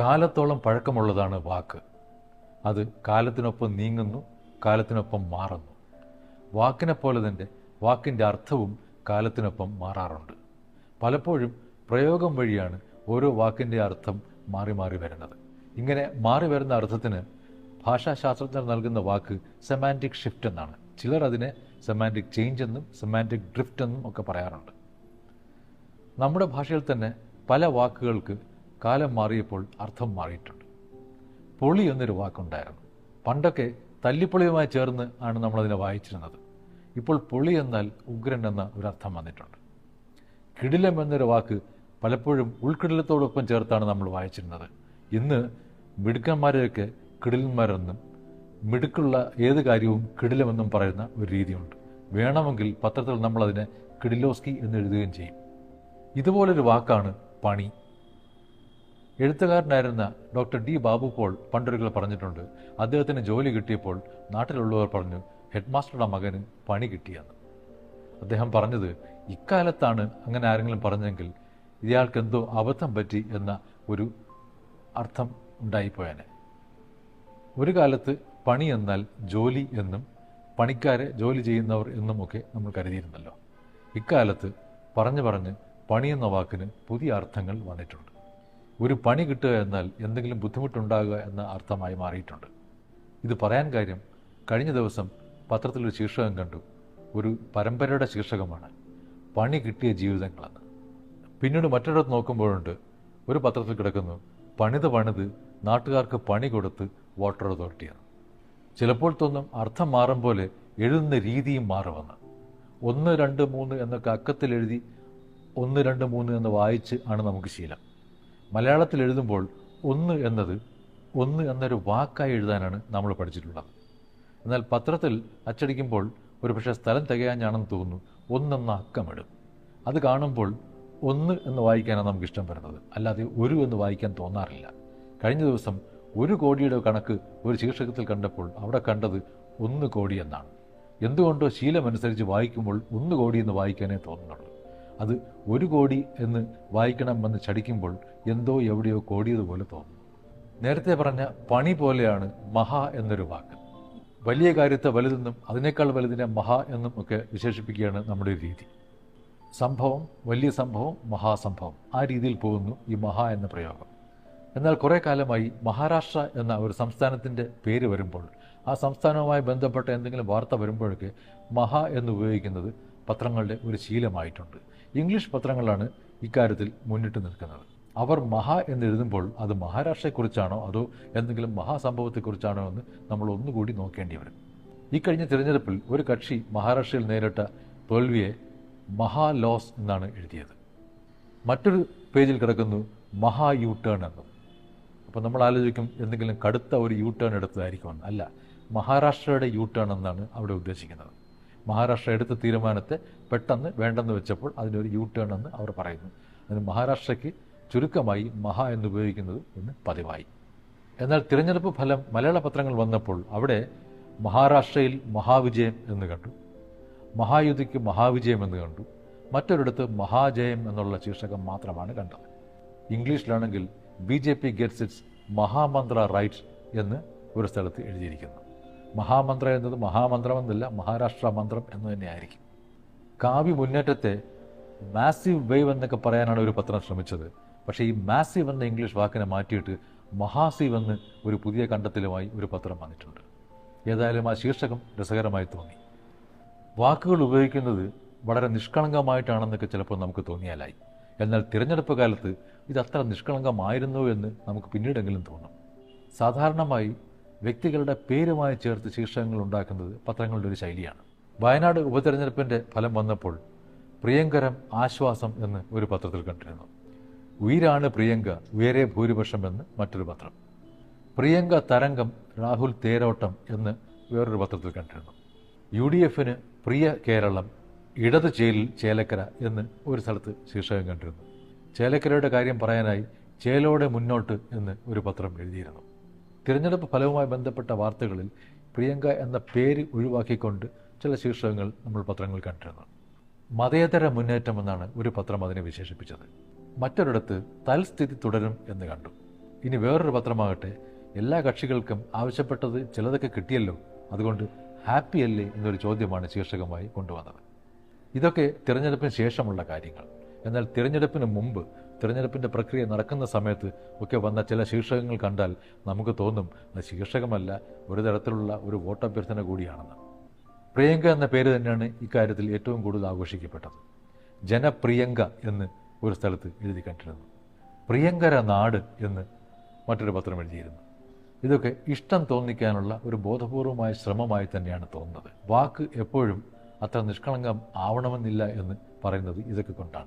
കാലത്തോളം പഴക്കമുള്ളതാണ് വാക്ക്. അത് കാലത്തിനൊപ്പം നീങ്ങുന്നു കാലത്തിനൊപ്പം മാറുന്നു. വാക്കിനെ പോലെ തന്നെ വാക്കിന്റെ അർത്ഥവും കാലത്തിനൊപ്പം മാറാറുണ്ട്. പലപ്പോഴും പ്രയോഗം വഴിയാണ് ഓരോ വാക്കിന്റെ അർത്ഥം മാറി മാറി വരുന്നത്. ഇങ്ങനെ മാറി വരുന്ന അർത്ഥത്തിന് ഭാഷാശാസ്ത്രജ്ഞർ നൽകുന്ന വാക്ക് സെമാന്റിക് ഷിഫ്റ്റ് എന്നാണ്. ചിലർ അതിനെ സെമാന്റിക് ചേഞ്ച് എന്നും സെമാന്റിക് ഡ്രിഫ്റ്റ് എന്നും ഒക്കെ പറയാറുണ്ട്. നമ്മുടെ ഭാഷയിൽ തന്നെ പല വാക്കുകൾക്ക് കാലം മാറിയപ്പോൾ അർത്ഥം മാറിയിട്ടുണ്ട്. പൊളി എന്നൊരു വാക്കുണ്ടായിരുന്നു. പണ്ടൊക്കെ തല്ലിപ്പൊളിയുമായി ചേർന്ന് ആണ് നമ്മളതിനെ വായിച്ചിരുന്നത്. ഇപ്പോൾ പൊളി എന്നാൽ ഉഗ്രൻ എന്ന ഒരു അർത്ഥം വന്നിട്ടുണ്ട്. കിടിലം എന്നൊരു വാക്ക് പലപ്പോഴും ഉൾക്കിടിലത്തോടൊപ്പം ചേർത്താണ് നമ്മൾ വായിച്ചിരുന്നത്. ഇന്ന് മിടുക്കന്മാരെയൊക്കെ കിടിലന്മാരെന്നും മിടുക്കുള്ള ഏത് കാര്യവും കിടിലമെന്നും പറയുന്ന ഒരു രീതിയുണ്ട്. വേണമെങ്കിൽ പത്രത്തിൽ നമ്മളതിനെ കിഡിലോസ്കി എന്ന് എഴുതുകയും ചെയ്യും. ഇതുപോലൊരു വാക്കാണ് പണി. എഴുത്തുകാരനായിരുന്ന ഡോക്ടർ ഡി ബാബു പോൾ പണ്ടൊരിക്കൽ പറഞ്ഞിട്ടുണ്ട്. അദ്ദേഹത്തിന് ജോലി കിട്ടിയപ്പോൾ നാട്ടിലുള്ളവർ പറഞ്ഞു ഹെഡ്മാസ്റ്ററുടെ മകന് പണി കിട്ടിയെന്ന്. അദ്ദേഹം പറഞ്ഞത് ഇക്കാലത്താണ് അങ്ങനെ ആരെങ്കിലും പറഞ്ഞെങ്കിൽ ഇയാൾക്ക് എന്തോ അബദ്ധം പറ്റി എന്ന ഒരു അർത്ഥം ഉണ്ടായിപ്പോയനെ. ഒരു കാലത്ത് പണി എന്നാൽ ജോലി എന്നും പണിക്കാരെ ജോലി ചെയ്യുന്നവർ എന്നും ഒക്കെ നമ്മൾ കരുതിയിരുന്നല്ലോ. ഇക്കാലത്ത് പറഞ്ഞു പറഞ്ഞ് പണി എന്ന വാക്കിന് പുതിയ അർത്ഥങ്ങൾ വന്നിട്ടുണ്ട്. ഒരു പണി കിട്ടുക എന്നാൽ എന്തെങ്കിലും ബുദ്ധിമുട്ടുണ്ടാകുക എന്ന അർത്ഥമായി മാറിയിട്ടുണ്ട്. ഇത് പറയാൻ കാര്യം കഴിഞ്ഞ ദിവസം പത്രത്തിലൊരു ശീർഷകം കണ്ടു. ഒരു പരമ്പരയുടെ ശീർഷകമാണ് പണി കിട്ടിയ ജീവിതങ്ങളെന്ന്. പിന്നീട് മറ്റൊരിടത്ത് നോക്കുമ്പോഴുണ്ട് ഒരു പത്രത്തിൽ കിടക്കുന്നു പണിത് പണിത് നാട്ടുകാർക്ക് പണി കൊടുത്ത് വാട്ടർ അതോറിറ്റിയാണ്. ചിലപ്പോൾ തോന്നും അർത്ഥം മാറും പോലെ എഴുതുന്ന രീതിയും മാറുമെന്ന്. ഒന്ന് രണ്ട് മൂന്ന് എന്നൊക്കെ അക്കത്തിൽ എഴുതി ഒന്ന് രണ്ട് മൂന്ന് എന്ന് വായിച്ച് ആണ് നമുക്ക് ശീലം. മലയാളത്തിൽ എഴുതുമ്പോൾ ഒന്ന് എന്നത് ഒന്ന് എന്നൊരു വാക്കായി എഴുതാനാണ് നമ്മൾ പഠിച്ചിട്ടുള്ളത്. എന്നാൽ പത്രത്തിൽ അച്ചടിക്കുമ്പോൾ ഒരു പക്ഷേ സ്ഥലം തികയാഞ്ഞാണെന്ന് തോന്നുന്നു ഒന്നെന്ന അക്കമിടും. അത് കാണുമ്പോൾ ഒന്ന് എന്ന് വായിക്കാനാണ് നമുക്ക് ഇഷ്ടം വരുന്നത്. അല്ലാതെ ഒരു എന്ന് വായിക്കാൻ തോന്നാറില്ല. കഴിഞ്ഞ ദിവസം ഒരു കോടിയുടെ കണക്ക് ഒരു ശീർഷകത്തിൽ കണ്ടപ്പോൾ അവിടെ കണ്ടത് ഒന്ന് കോടി എന്നാണ്. എന്തുകൊണ്ടോ ശീലമനുസരിച്ച് വായിക്കുമ്പോൾ ഒന്ന് കോടി എന്ന് വായിക്കാനേ തോന്നുന്നുള്ളൂ. അത് ഒരു കോടി എന്ന് വായിക്കണം വായിക്കണമെന്ന് ചടിക്കുമ്പോൾ എന്തോ എവിടെയോ കോടിയതുപോലെ തോന്നും. നേരത്തെ പറഞ്ഞ പണി പോലെയാണ് മഹാ എന്നൊരു വാക്ക്. വലിയ കാര്യത്തെ വലുതെന്നും അതിനേക്കാൾ വലുതിനെ മഹാ എന്നും ഒക്കെ വിശേഷിപ്പിക്കുകയാണ് നമ്മുടെ രീതി. സംഭവം വലിയ സംഭവം മഹാസംഭവം ആ രീതിയിൽ പോകുന്നു ഈ മഹാ എന്ന പ്രയോഗം. എന്നാൽ കുറേ കാലമായി മഹാരാഷ്ട്ര എന്ന ഒരു സംസ്ഥാനത്തിന്റെ പേര് വരുമ്പോൾ ആ സംസ്ഥാനവുമായി ബന്ധപ്പെട്ട എന്തെങ്കിലും വാർത്ത വരുമ്പോഴൊക്കെ മഹാ എന്ന് ഉപയോഗിക്കുന്നത് പത്രങ്ങളുടെ ഒരു ശീലമായിട്ടുണ്ട്. ഇംഗ്ലീഷ് പത്രങ്ങളാണ് ഇക്കാര്യത്തിൽ മുന്നിട്ട് നിൽക്കുന്നത്. അവർ മഹാ എന്നെഴുതുമ്പോൾ അത് മഹാരാഷ്ട്രയെക്കുറിച്ചാണോ അതോ എന്തെങ്കിലും മഹാസംഭവത്തെക്കുറിച്ചാണോ എന്ന് നമ്മൾ ഒന്നുകൂടി നോക്കേണ്ടി വരും. ഈ കഴിഞ്ഞ തിരഞ്ഞെടുപ്പിൽ ഒരു കക്ഷി മഹാരാഷ്ട്രയിൽ നേരിട്ട തോൽവിയെ മഹാ ലോസ് എന്നാണ് എഴുതിയത്. മറ്റൊരു പേജിൽ കിടക്കുന്നു മഹാ യു ടേൺ എന്നും. അപ്പോൾ നമ്മൾ ആലോചിക്കും എന്തെങ്കിലും കടുത്ത ഒരു യു ടേൺ എടുത്തതായിരിക്കുമെന്ന്. അല്ല മഹാരാഷ്ട്രയുടെ യു ടേൺ എന്നാണ് അവിടെ ഉദ്ദേശിക്കുന്നത്. മഹാരാഷ്ട്ര എടുത്ത തീരുമാനത്തെ പെട്ടെന്ന് വേണ്ടെന്ന് വെച്ചപ്പോൾ അതിനൊരു യു ടേൺ എന്ന് അവർ പറയുന്നു. അതിന് മഹാരാഷ്ട്രയ്ക്ക് ചുരുക്കമായി മഹാ എന്ന് ഉപയോഗിക്കുന്നത് ഇന്ന് പതിവായി. എന്നാൽ തിരഞ്ഞെടുപ്പ് ഫലം മലയാള പത്രങ്ങൾ വന്നപ്പോൾ അവിടെ മഹാരാഷ്ട്രയിൽ മഹാവിജയം എന്ന് കണ്ടു. മഹായുതിക്ക് മഹാവിജയം എന്ന് കണ്ടു. മറ്റൊരിടത്ത് മഹാജയം എന്നുള്ള ശീർഷകം മാത്രമാണ് കണ്ടത്. ഇംഗ്ലീഷിലാണെങ്കിൽ B J P gets its മഹാമന്ത്ര rights എന്ന് ഒരു സ്ഥലത്ത് എഴുതിയിരിക്കുന്നു. മഹാമന്ത്ര എന്നത് മഹാമന്ത്രമെന്നല്ല മഹാരാഷ്ട്ര മന്ത്രം എന്ന് തന്നെയായിരിക്കും. കാവ്യ മുന്നേറ്റത്തെ മാസീവ് വേവ് എന്നൊക്കെ പറയാനാണ് ഒരു പത്രം ശ്രമിച്ചത്. പക്ഷേ ഈ മാസീവ് എന്ന ഇംഗ്ലീഷ് വാക്കിനെ മാറ്റിയിട്ട് മഹാസീവ് എന്ന് ഒരു പുതിയ കണ്ടെത്തലുമായി ഒരു പത്രം വന്നിട്ടുണ്ട്. ഏതായാലും ആ ശീർഷകം രസകരമായി തോന്നി. വാക്കുകൾ ഉപയോഗിക്കുന്നത് വളരെ നിഷ്കളങ്കമായിട്ടാണെന്നൊക്കെ ചിലപ്പോൾ നമുക്ക് തോന്നിയാലായി. എന്നാൽ തിരഞ്ഞെടുപ്പ് കാലത്ത് ഇത് അത്ര നിഷ്കളങ്കമായിരുന്നു എന്ന് നമുക്ക് പിന്നീടെങ്കിലും തോന്നും. സാധാരണമായി വ്യക്തികളുടെ പേരുമായി ചേർത്ത് ശീർഷകങ്ങൾ ഉണ്ടാക്കുന്നത് പത്രങ്ങളുടെ ഒരു ശൈലിയാണ്. വയനാട് ഉപതെരഞ്ഞെടുപ്പിന്റെ ഫലം വന്നപ്പോൾ പ്രിയങ്കരം ആശ്വാസം എന്ന് ഒരു പത്രത്തിൽ കണ്ടിരുന്നു. ഉയരാണ് പ്രിയങ്ക ഉയരെ ഭൂരിപക്ഷം എന്ന് മറ്റൊരു പത്രം. പ്രിയങ്ക തരംഗം രാഹുൽ തേരോട്ടം എന്ന് വേറൊരു പത്രത്തിൽ കണ്ടിരുന്നു. യു ഡി എഫിന് പ്രിയ കേരളം ഇടത് ചേലിൽ ചേലക്കര എന്ന് ഒരു സ്ഥലത്ത് ശീർഷകം കണ്ടിരുന്നു. ചേലക്കരയുടെ കാര്യം പറയാനായി ചേലോടെ മുന്നോട്ട് എന്ന് ഒരു പത്രം എഴുതിയിരുന്നു. തിരഞ്ഞെടുപ്പ് ഫലവുമായി ബന്ധപ്പെട്ട വാർത്തകളിൽ പ്രിയങ്ക എന്ന പേര് ഒഴിവാക്കിക്കൊണ്ട് ചില ശീർഷകങ്ങൾ നമ്മൾ പത്രങ്ങളിൽ കണ്ടിരുന്നു. മതേതര മുന്നേറ്റം എന്നാണ് ഒരു പത്രം അതിനെ വിശേഷിപ്പിച്ചത്. മറ്റൊരിടത്ത് തൽസ്ഥിതി തുടരും എന്ന് കണ്ടു. ഇനി വേറൊരു പത്രമാകട്ടെ എല്ലാ കക്ഷികൾക്കും ആവശ്യപ്പെട്ടത് ചിലതൊക്കെ കിട്ടിയല്ലോ അതുകൊണ്ട് ഹാപ്പി അല്ലേ എന്നൊരു ചോദ്യമാണ് ശീർഷകമായി കൊണ്ടുവന്നത്. ഇതൊക്കെ തിരഞ്ഞെടുപ്പിന് ശേഷമുള്ള കാര്യങ്ങൾ. എന്നാൽ തിരഞ്ഞെടുപ്പിന് മുമ്പ് തിരഞ്ഞെടുപ്പിന്റെ പ്രക്രിയ നടക്കുന്ന സമയത്ത് ഒക്കെ വന്ന ചില ശീർഷകങ്ങൾ കണ്ടാൽ നമുക്ക് തോന്നും അത് ശീർഷകമല്ല ഒരു തരത്തിലുള്ള ഒരു വോട്ടഭ്യർത്ഥന കൂടിയാണെന്ന്. പ്രിയങ്ക എന്ന പേര് തന്നെയാണ് ഇക്കാര്യത്തിൽ ഏറ്റവും കൂടുതൽ ആഘോഷിക്കപ്പെട്ടത്. ജനപ്രിയങ്ക എന്ന് ഒരു സ്ഥലത്ത് എഴുതി കണ്ടിരുന്നു. പ്രിയങ്കര നാട് എന്ന് മറ്റൊരു പത്രം എഴുതിയിരുന്നു. ഇതൊക്കെ ഇഷ്ടം തോന്നിക്കാനുള്ള ഒരു ബോധപൂർവമായ ശ്രമമായി തന്നെയാണ് തോന്നുന്നത്. വാക്ക് എപ്പോഴും അത്ര നിഷ്കളങ്കം ആവണമെന്നില്ല എന്ന് പറയുന്നത് ഇതൊക്കെ കൊണ്ടാണ്.